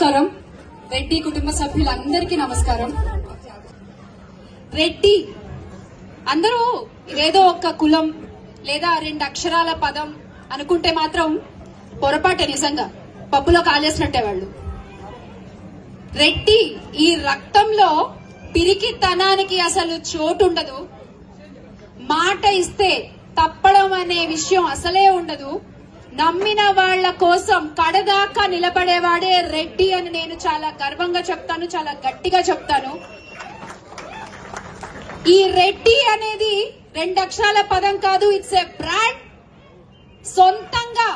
నమస్కారం. రెడ్డి కుటుంబ సభ్యులందరికీ నమస్కారం. రెడ్డి అందరూ ఇదేదో ఒక కులం లేదా రెండు అక్షరాల పదం అనుకుంటే మాత్రం పొరపాటే నిజంగా. పప్పులో కాలేసినట్టే వాళ్ళు. రెడ్డి ఈ రక్తంలో పిరికితనానికి అసలు చోటు ఉండదు మాట ఇస్తే తప్పడం అనే విషయం అసలే ఉండదు. నమ్మిన వాళ్ళ కోసం కడదాకా నిలబడేవాడే రెడ్డి అని నేను చాలా గర్వంగా చెప్తాను చాలా గట్టిగా చెప్తాను. ఈ రెడ్డి అనేది రెండు అక్షరాల పదం కాదు ఇట్స్ ఎ బ్రాండ్ సొంతంగా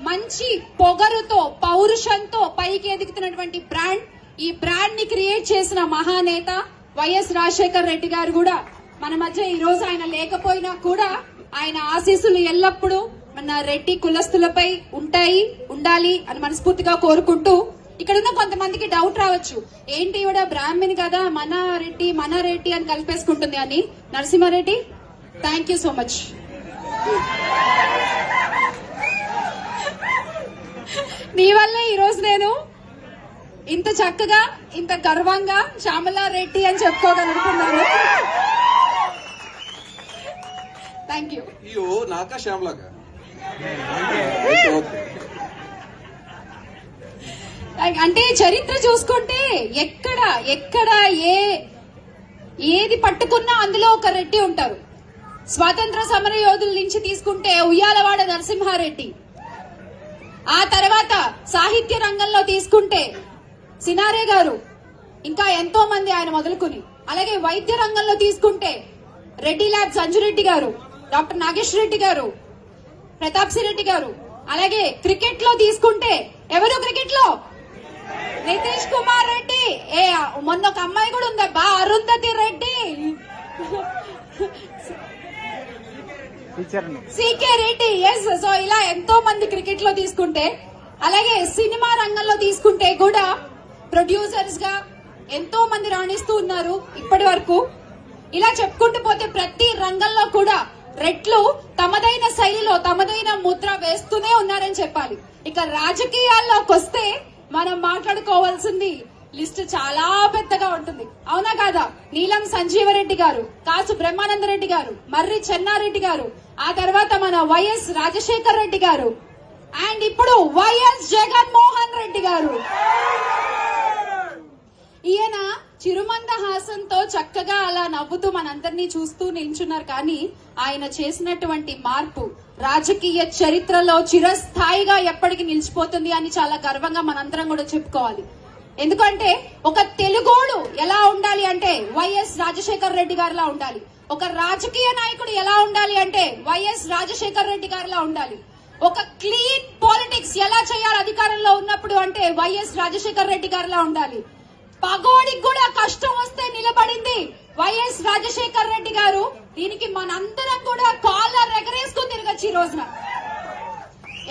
మంచి పొగరుతో పౌరుషంతో పైకి ఎదుగుతున్నటువంటి బ్రాండ్ ఈ బ్రాండ్ని క్రియేట్ చేసిన మహానేత వైఎస్ రాజశేఖర్ రెడ్డి గారు కూడా మన మధ్య ఈ రోజు ఆయన లేకపోయినా కూడా ఆయన ఆశీస్సులు ఎల్లప్పుడూ మన రెడ్డి కులస్తులపై ఉంటాయి ఉండాలి అని మనస్ఫూర్తిగా కోరుకుంటూ ఇక్కడ ఉన్న కొంతమందికి డౌట్ రావచ్చు. ఏంటి ఇవిడ బ్రాహ్మణి కదా మన రెడ్డి మన రెడ్డి అని కలిపేసుకుంటుంది అని. Narasimhareddy thank you so much నీ వల్లే ఈరోజు నేను ఇంత చక్కగా ఇంత గర్వంగా శ్యామలారెడ్డి అని చెప్పుకోగలుగుతున్నాను. థ్యాంక్ యూ నాకా శ్యామలాగా? అంటే చరిత్ర చూసుకుంటే ఎక్కడ ఎక్కడ ఏ ఏది పట్టుకున్నా అందులో ఒక రెడ్డి ఉంటారు. స్వాతంత్ర సమర యోధుల నుంచి తీసుకుంటే ఉయ్యాలవాడ నరసింహారెడ్డి. ఆ తర్వాత సాహిత్య రంగంలో తీసుకుంటే సినారే గారు. ఇంకా ఎంతో మంది ఆయన మొదలుకుని. అలాగే వైద్య రంగంలో తీసుకుంటే రెడ్డి ల్యాబ్ సంజురెడ్డి గారు డాక్టర్ నాగేష్ రెడ్డి గారు. ప్రతాప్ రెడ్డి గారు. అలాగే క్రికెట్లో తీసుకుంటే ఎవరు క్రికెట్లో? నితీష్ కుమార్ రెడ్డి. ఏ మొన్న ఒక అమ్మాయి కూడా ఉందబ్బా Arundhati Reddy. C K Reddy. Yes so ఇలా ఎంతో మంది క్రికెట్లో తీసుకుంటే అలాగే సినిమా రంగంలో తీసుకుంటే కూడా ప్రొడ్యూసర్స్గా ఎంతో మంది రాణిస్తూ ఉన్నారు ఇప్పటి వరకు. ఇలా చెప్పుకుంటూ పోతే ప్రతి రంగంలో కూడా రెట్లు తమదైన శైలిలో తమదైన ముద్ర వేస్తూనే ఉన్నారని చెప్పాలి. ఇక రాజకీయాల్లోకి వస్తే మనం మాట్లాడుకోవాల్సింది లిస్ట్ చాలా పెద్దగా ఉంటుంది. అవునా కాదా? నీలం సంజీవరెడ్డి గారు కాసు బ్రహ్మానందరెడ్డి గారు మర్రి చెన్నారెడ్డి గారు ఆ తర్వాత మన వైఎస్ రాజశేఖర్ రెడ్డి గారు అండ్ ఇప్పుడు వైఎస్ జగన్మోహన్ రెడ్డి గారు. ఈయన చిరుమంద హాసంతో చక్కగా అలా నవ్వుతూ మనందరినీ చూస్తూ నిల్చున్నారు. కానీ ఆయన చేసినటువంటి మార్పు రాజకీయ చరిత్రలో చిరస్థాయిగా ఎప్పటికీ నిలిచిపోతుంది అని చాలా గర్వంగా మనందరం కూడా చెప్పుకోవాలి. ఎందుకంటే ఒక తెలుగోడు ఎలా ఉండాలి అంటే వైఎస్ రాజశేఖర్ రెడ్డి గారిలా ఉండాలి. ఒక రాజకీయ నాయకుడు ఎలా ఉండాలి అంటే వైఎస్ రాజశేఖర్ రెడ్డి గారిలా ఉండాలి. ఒక క్లీన్ పాలిటిక్స్ ఎలా చేయాలి అధికారంలో ఉన్నప్పుడు అంటే వైఎస్ రాజశేఖర్ రెడ్డి గారిలా ఉండాలి. పగోడికి కూడా కష్టం వస్తే నిలబడింది వైఎస్ రాజశేఖర్ రెడ్డి గారు. దీనికి మనందరం కూడా కాలర్ ఎగరేసుకుని తిరగచ్చు ఈ రోజున.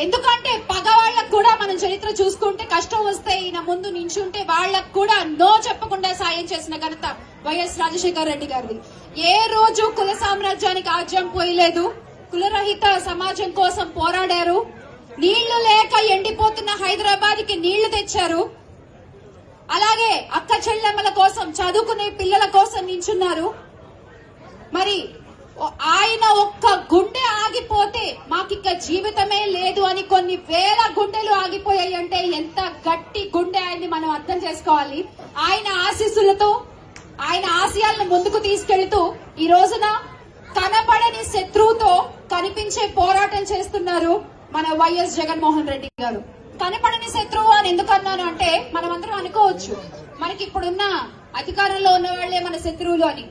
ఎందుకంటే పగవాళ్ళకు కూడా మనం చరిత్ర చూసుకుంటే కష్టం వస్తే ఈయన ముందు నించుంటే వాళ్ళకు కూడా నో చెప్పకుండా సాయం చేసిన ఘనత వైఎస్ రాజశేఖర్ రెడ్డి గారిది. ఏ రోజు కుల సామ్రాజ్యానికి ఆజ్యం పోయలేదు. కులరహిత సమాజం కోసం పోరాడారు. నీళ్ళు లేక ఎండిపోతున్న హైదరాబాద్కి నీళ్ళు తెచ్చారు. అలాగే అక్క చెల్లెమ్మల కోసం చదువుకునే పిల్లల కోసం నించున్నారు. మరి ఆయన ఒక్క గుండె ఆగిపోతే మాకిక్క జీవితమే లేదు అని కొన్ని వేల గుండెలు ఆగిపోయాయి అంటే ఎంత గట్టి గుండె ఆయన్ని మనం అర్థం చేసుకోవాలి. ఆయన ఆశీస్సులతో ఆయన ఆశయాలను ముందుకు తీసుకెళ్తూ ఈ రోజున కనపడని శత్రువుతో కనిపించే పోరాటం చేస్తున్నారు మన వైఎస్ జగన్మోహన్ రెడ్డి గారు. కనపడని శత్రువు అని ఎందుకు అన్నాను అంటే మనమందరం అనుకోవచ్చు. మనకి ఇప్పుడున్న అధికారంలో ఉన్న వాళ్ళే మన శత్రువులు అని.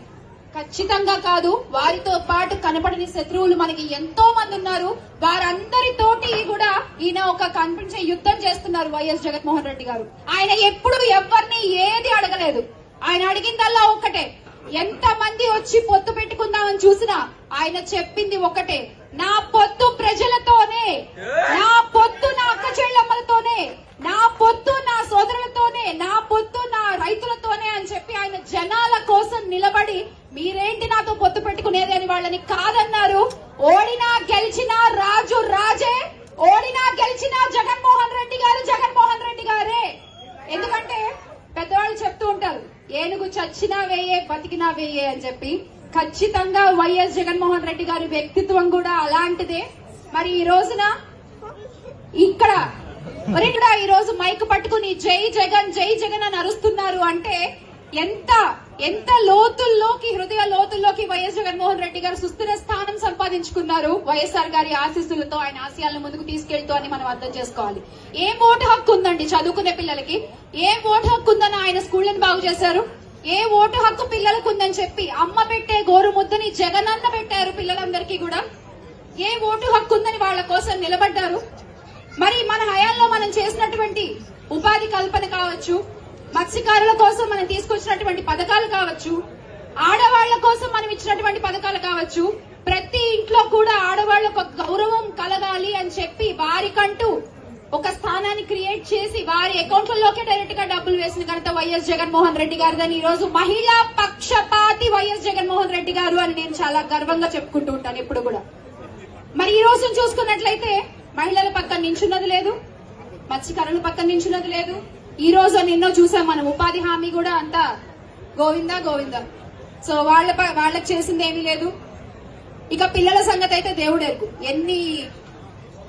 ఖచ్చితంగా కాదు వారితో పాటు కనపడని శత్రువులు మనకి ఎంతో మంది ఉన్నారు. వారందరితోటి కూడా ఈయన ఒక కనిపించే యుద్ధం చేస్తున్నారు వైఎస్ జగన్మోహన్ రెడ్డి గారు. ఆయన ఎప్పుడు ఎవరిని ఏది అడగలేదు. ఆయన అడిగిందల్లా ఒక్కటే. ఎంత మంది వచ్చి పొత్తు పెట్టుకుందామని చూసినా ఆయన చెప్పింది ఒకటే నా పొత్తు ప్రజలతోనే. నా పొత్తు నా అక్క చెల్లెమ్మలతోనే నా పొత్తు నా సోదరులతోనే నా పొత్తు నా రైతులతోనే అని చెప్పి ఆయన జనాల కోసం నిలబడి మీరేంటి నాతో పొత్తు పెట్టుకునేది కాదన్నారు. ఓడినా గెలిచినా రాజు రాజే. ఓడినా గెలిచినా జగన్మోహన్ రెడ్డి గారు జగన్మోహన్ రెడ్డి గారే. ఎందుకంటే ఎందుకంటే పెద్దవాళ్ళు చెప్తూ ఉంటారు ఏనుగు చచ్చినా వేయే బతికినా వేయే అని చెప్పి. ఖచ్చితంగా వైఎస్ జగన్మోహన్ రెడ్డి గారి వ్యక్తిత్వం కూడా అలాంటిదే. మరి ఈ రోజున ఇక్కడ మరి ఇక్కడ ఈ రోజు మైక్ పట్టుకుని జై జగన్ జై జగన్ అని అరుస్తున్నారు అంటే ఎంత ఎంత లోతుల్లోకి హృదయ లోతుల్లోకి వైఎస్ జగన్మోహన్ రెడ్డి గారు సుస్థిర స్థానం సంపాదించుకున్నారు. వైఎస్ఆర్ గారి ఆశీస్సులతో ఆయన ఆశయాలను ముందుకు తీసుకెళ్తూ అని మనం అర్థం చేసుకోవాలి. ఏం ఓటు హక్కు ఉందండి చదువుకునే పిల్లలకి? ఏం ఓటు హక్కు ఉందని ఆయన స్కూళ్ళని బాగు చేశారు? ఏ ఓటు హక్కు పిల్లలకు ఉందని చెప్పి అమ్మ పెట్టే గోరు ముద్దని జగనన్న పెట్టారు పిల్లలందరికీ కూడా? ఏ ఓటు హక్కు ఉందని వాళ్ళ కోసం నిలబడ్డారు? మరి మన హయాల్లో మనం చేసినటువంటి ఉపాధి కల్పన కావచ్చు మత్స్యకారుల కోసం మనం తీసుకొచ్చినటువంటి పథకాలు కావచ్చు ఆడవాళ్ళ కోసం మనం ఇచ్చినటువంటి పథకాలు కావచ్చు ప్రతి ఇంట్లో కూడా ఆడవాళ్ళకు గౌరవం కలగాలి అని చెప్పి వారికంటూ ఒక స్థానాన్ని క్రియేట్ చేసి వారి అకౌంట్లలోకే డైరెక్ట్గా డబ్బులు వేసిన ఘనత వైఎస్ జగన్మోహన్ రెడ్డి గారిదని ఈ రోజు మహిళా పక్షపాతి వైఎస్ జగన్మోహన్ రెడ్డి గారు అని నేను చాలా గర్వంగా చెప్పుకుంటూ ఉంటాను ఎప్పుడు కూడా. మరి ఈ రోజు చూసుకున్నట్లయితే మహిళల పక్కన నించున్నది లేదు మత్స్యకారుల పక్కన నించున్నది లేదు ఈ రోజు నిన్నో చూసాం మనం. ఉపాధి హామీ కూడా అంతా గోవిందా గోవిందా. సో వాళ్ళ ప- వాళ్ళకి చేసింది ఏమీ లేదు. ఇక పిల్లల సంగతి అయితే దేవుడెరుగు ఎన్ని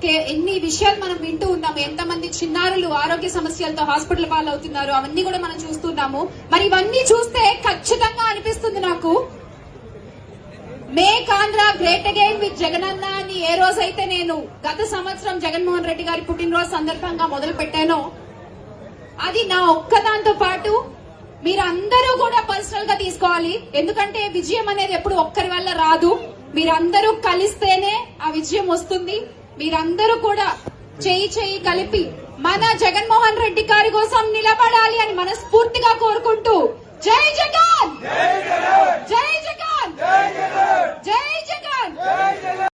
కే- ఎన్ని విషయాలు మనం వింటూ ఉన్నాము. ఎంతమంది చిన్నారులు ఆరోగ్య సమస్యలతో హాస్పిటల్ పాలవుతున్నారు. అవన్నీ కూడా మనం చూస్తున్నాము మరి ఇవన్నీ చూస్తే ఖచ్చితంగా అనిపిస్తుంది నాకు. Make Andhra great again with Jagananna అని ఏ రోజైతే నేను గత సంవత్సరం జగన్మోహన్ రెడ్డి గారి పుట్టినరోజు సందర్భంగా మొదలు పెట్టానో అది నా ఒక్కదాంతో పాటు మీరు అందరూ కూడా పర్సనల్గా తీసుకోవాలి. ఎందుకంటే విజయం అనేది ఎప్పుడు ఒక్కరి వల్ల రాదు. మీరందరూ కలిస్తేనే ఆ విజయం వస్తుంది. మీరందరూ కూడా చేయి చేయి కలిపి మన జగన్మోహన్ రెడ్డి గారి కోసం నిలబడాలి అని మనస్ఫూర్తిగా కోరుకుంటూ జై జగన్! జై జగన్! జై జగన్! జై జగన్!